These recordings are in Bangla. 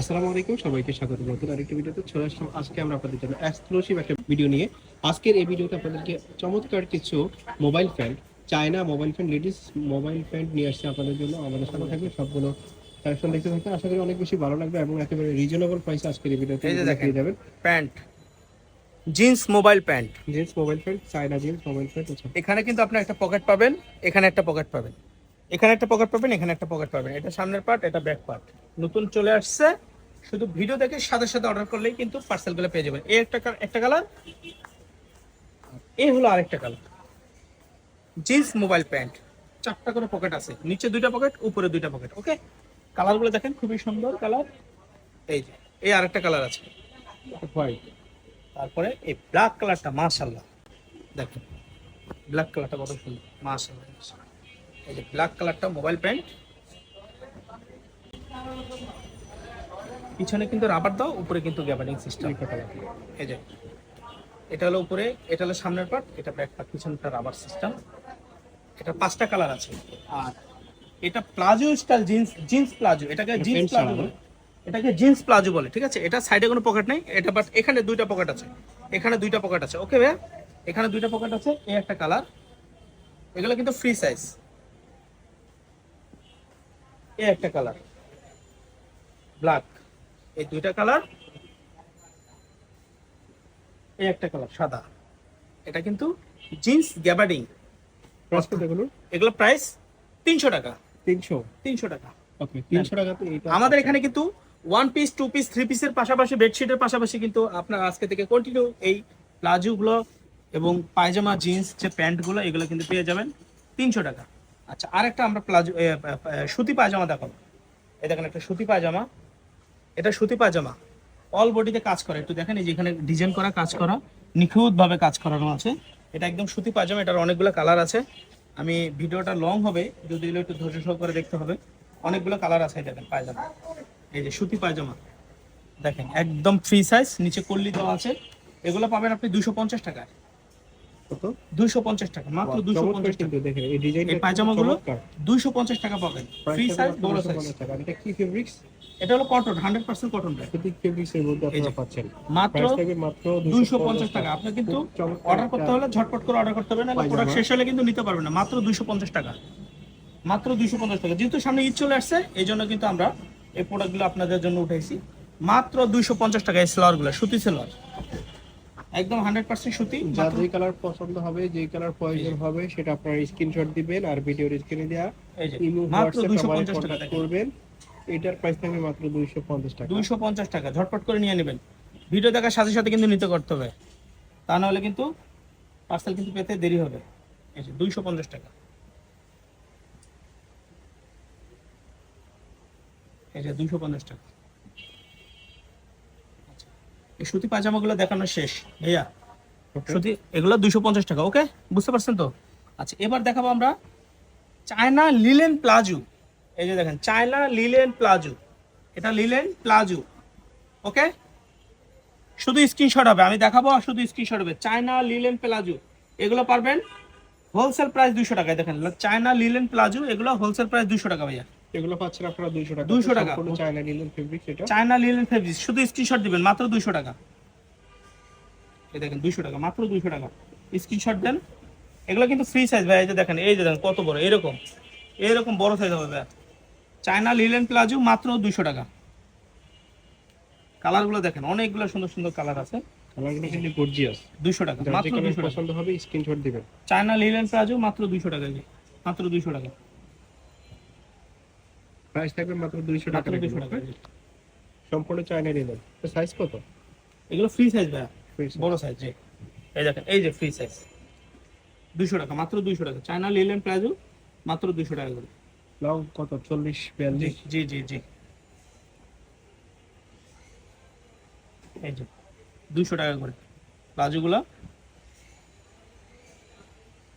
আসসালামু আলাইকুম সবাইকে স্বাগত। নতুন আরেকটি ভিডিওতে চলে আসলাম। আজকে আমরা আপনাদের জন্য এক্সক্লুসিভ একটা ভিডিও নিয়ে। আজকের এই ভিডিওতে আপনাদেরকে চমৎকার কিছু mobile fan China mobile fan ladies mobile fan নিয়ে আসছে আপনাদের জন্য। আমাদের সাথে থাকবে সবগুলো কালেকশন দেখতে থাকবেন আশা করি অনেক বেশি ভালো লাগবে এবং একেবারে রিজনেবল প্রাইসে আজকের এই ভিডিওতে এই যে দেখেন। পেয়ে যাবেন। Pant jeans mobile pant jeans mobile fan China jeans mobile আচ্ছা। এখানে কিন্তু আপনি একটা পকেট পাবেন এখানে একটা পকেট পাবেন। এখানে একটা পকেট পাবেন এখানে একটা পকেট পাবেন। এটা সামনের পার্ট এটা ব্যাক পার্ট নতুন চলে আসছে। শুধু ভিডিও দেখে সাথে সাথে অর্ডার করলেই কিন্তু পার্সেলগুলো পেয়ে যাবেন। এই একটা একটা কালার এই হলো আরেকটা কালার জিন্স মোবাইল প্যান্ট চারটা করে পকেট আছে। নিচে দুইটা পকেট উপরে দুইটা পকেট ওকে কালারগুলো দেখেন খুবই সুন্দর কালার এই যে এই আরেকটা কালার আছে। হোয়াইট তারপরে এই ব্ল্যাক কালারটা মাশাল্লাহ দেখেন ব্ল্যাক কালারটা কত সুন্দর মাশাল্লাহ মাশাআল্লাহ। এই যে ব্ল্যাক কালারটা মোবাইল প্যান্ট পিছনে কিন্তু রাবার দাও উপরে কিন্তু গ্যাবারিং সিস্টেম এই যে এটা হলো উপরে এটা হলো সামনের পার্ট এটা ব্যাক পার্ট পিছনটা রাবার সিস্টেম এটা পাঁচটা কালার আছে। আর এটা palazzo style jeans jeans palazzo এটাকে জিন্স প্লাজো বলে। এটাকে জিন্স প্লাজো বলে ঠিক আছে? এটা সাইডে কোনো পকেট নেই এটা বাট এখানে দুইটা পকেট আছে। এখানে দুইটা পকেট আছে। ওকে ভাইয়া? এখানে দুইটা পকেট আছে এই একটা কালার এগুলো কিন্তু ফ্রি সাইজ এই একটা কালার ব্ল্যাক এই দুইটা কালার এই একটা কালার সাদা। এটা কিন্তু জিন্স গ্যাবার্ডিং এগুলো এগুলো প্রাইস তিনশো টাকা। তিনশো? তিনশো টাকা। ওকে তিনশো এইটা আমাদের এখানে কিন্তু one piece two piece three পিসের পাশাপাশি বেডশিটের পাশাপাশি কিন্তু আপনার আজকে থেকে কন্টিনিউ এই প্লাজোগুলো এবং পায়জামা জিন্স যে প্যান্টগুলো এগুলো কিন্তু পেয়ে যাবেন তিনশো টাকা। আচ্ছা আরেকটা আমরা প্লাজো সুতি পায়জামা দেখাবো। এই দেখেন একটা সুতি পায়জামা। এটা সুতি পায়জামা। অল বডিতে কাজ করে। একটু দেখেন, এই যে এখানে ডিজাইন করা, কাজ করা, নিখুঁতভাবে কাজ করানো আছে। এটা একদম সুতি পায়জামা, এটার অনেকগুলো কালার আছে। আমি ভিডিওটা লং হবে, যদি একটু ধৈর্য সহকারে দেখতে হবে। অনেকগুলো কালার আছে দেখেন, পায়জামা। এই যে সুতি পায়জামা। দেখেন, একদম ফ্রি সাইজ নিচে কল্লি দেওয়া আছে। এগুলো পাবেন আপনি দুশো পঞ্চাশ টাকায়। কত? টাকা মাত্র কিন্তু দেখেন এই ডিজাইনটা এই পায়জামাগুলো চমৎকার। দুইশো পঞ্চাশ টাকা পাবেন ফ্রি সাইজ বড় সাইজ এটা কি ফেব্রিক্স এটা হলো কটন হান্ড্রেড পার্সেন্ট কটন সুতি ফেব্রিক্স এর মধ্যে আপনারা পাচ্ছেন। মাত্র মাত্র দুইশো পঞ্চাশ টাকা। আপনি কিন্তু অর্ডার করতে হলে ঝটপট করে অর্ডার করতে হবে না প্রোডাক্ট শেষ হলে কিন্তু নিতে পারবেন না। মাত্র দুইশো পঞ্চাশ টাকা। মাত্র দুইশো পঞ্চাশ টাকা। যেহেতু সামনে ঈদ চলে আসছে এই জন্য কিন্তু আমরা এই প্রোডাক্টগুলো আপনাদের জন্য উঠাইছি। মাত্র দুইশো পঞ্চাশ টাকা এই সেলারগুলো সুতি সেলার একদম হান্ড্রেড পার্সেন্ট সুতি মাত্র- যেই কালার পছন্দ হবে যেই কালার প্রয়োজন হবে সেটা আপনারা স্ক্রিনশট দিবেন আর ভিডিওর স্ক্রিনে দেওয়া যে ইমো হোয়াটসঅ্যাপ দুইশো পঞ্চাশ করবেন। এটার প্রাইস থাকবে মাত্র 250 টাকা। দুইশো পঞ্চাশ টাকা ঝটপট করে নিয়ে নেবেন। ভিডিও দেখার সাথে সাথে কিন্তু নিতে করতে হবে। তা নাহলে কিন্তু পার্সেল কিন্তু পেতে দেরি হবে। যে দুইশো পঞ্চাশ টাকা। যে দুইশো পঞ্চাশ টাকা। এই সুতি পাজামাগুলো দেখানো শেষ। ভাইয়া সুতি এগুলো দুইশো পঞ্চাশ টাকা ওকে বুঝতে পারছেন তো? আচ্ছা এবার দেখাবো আমরা চায়না লিলেন প্লাজো। এই যে দেখেন চায়না লিলেন প্লাজো। এটা লিলেন প্লাজো ওকে শুধু স্ক্রিনশট হবে আমি দেখাবো আর শুধু স্ক্রিনশট হবে। চায়না লিলেন প্লাজো এগুলো পারবেন হোলসেল প্রাইস দুইশো টাকায়। দেখেন চায়না লিলেন প্লাজো এগুলো হোলসেল প্রাইস দুইশো টাকা ভাইয়া। এগুলো পাচ্ছেন আপনারা 200 টাকা। 200 টাকা। সম্পূর্ণ চায়না লিলেন ফেব্রিক্স এটা। চায়না লিলেন ফেব্রিক শুধু স্ক্রিনশট দিবেন মাত্র দুইশো টাকা। এই দেখেন দুইশো টাকা মাত্র দুইশো টাকা। স্ক্রিনশট দেন। এগুলো কিন্তু ফ্রি সাইজ ভাই এই যে দেখেন এই যে দেখেন কত বড় এরকম। এরকম বড় সাইজ হবে ভাই। চায়না লিলেন প্লাজো মাত্র দুইশো টাকা। কালারগুলো দেখেন অনেকগুলো সুন্দর সুন্দর কালার আছে। কালারগুলো কিন্তু গর্জিয়াস দুইশো টাকা যার যে মাত্র কালার দুইশো টাকা। পছন্দ হবে স্ক্রিনশট দিবেন। চায়না লিলেন প্লাজো মাত্র দুইশো টাকা মাত্র দুইশো টাকা। প্রাইস থাকবে মাত্র 200 টাকা দুইশো টাকা সম্পূর্ণ চায়না তো সাইজ কত? এগুলো ফ্রি সাইজ ভাই বড় সাইজ জি। এই দেখেন এই যে ফ্রি সাইজ দুইশো টাকা মাত্র দুইশো টাকা। চায়না লিলেন প্লাজো মাত্র দুইশো টাকা করে। লং কত? 40 জি 42 জি জি জি। এই যে দুইশো টাকা করে। প্লাজোগুলো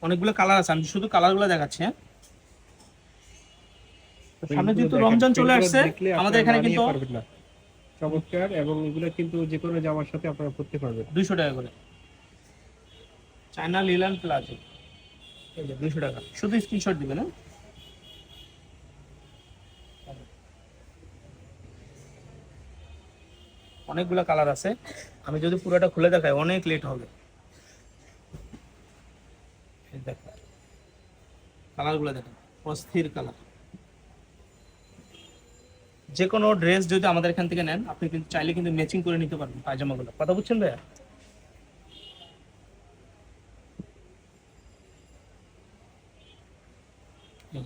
অনেকগুলো কালার আছে আমি শুধু কালারগুলো দেখাচ্ছি হ্যাঁ? সামনে যেহেতু রমজান চলে আসছে আমাদের এখানে কিন্তু চমৎকার এবং এগুলো কিন্তু যে কোনো জামার সাথে আপনারা পরতে পারবেন। দুইশো টাকা করে। China linen palazzo. এই যে দুইশো টাকা। শুধু স্ক্রিনশট দিবেন হ্যাঁ? অনেকগুলো কালার আছে। আমি যদি পুরোটা খুলে দেখাই অনেক লেট হবে। কালারগুলো দেখেন অস্থির কালার। যে কোনো ড্রেস যদি আমাদের এখান থেকে নেন আপনি কিন্তু চাইলে কিন্তু ম্যাচিং করে নিতে পারবেন পায়জামাগুলো। কথা বুঝছেন ভাইয়া?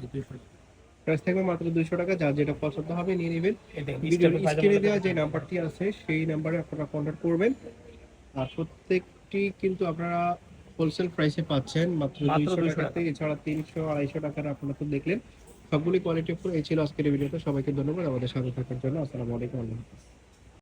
যে। প্রাইস থাকবে মাত্র দুইশো টাকা যার যেটা পছন্দ হবে নিয়ে নেবেন। স্ক্রিনে দেওয়া যে নাম্বারটি আছে সেই নাম্বারে আপনারা কন্ট্যাক্ট করবেন। আর প্রত্যেকটি কিন্তু আপনারা হোলসেল প্রাইসে পাচ্ছেন মাত্র দুইশো 200 টাকাতে এছাড়া তিনশো আড়াইশো টাকার আপনারা তো দেখলেন। সবগুলি কোয়ালিটি এই ছিল আজকের ভিডিওতে সবাইকে ধন্যবাদ আমাদের সাথে থাকার জন্য আসসালামু আলাইকুম আল্লাহ।